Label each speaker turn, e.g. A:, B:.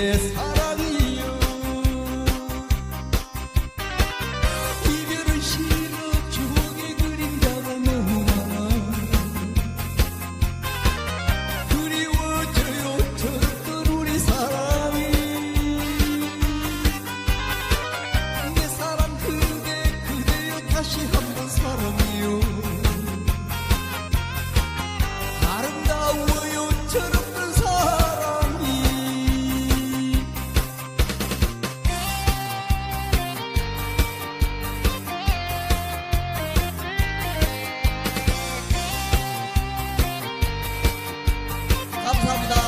A: 사랑이요 이별을 실어 종이 그림자가 너무 많아 그리워져요 털던 우리 사랑이 내 사랑 그대 그대여 다시 한번 사랑이요 아름다워요 저런 감사합니다.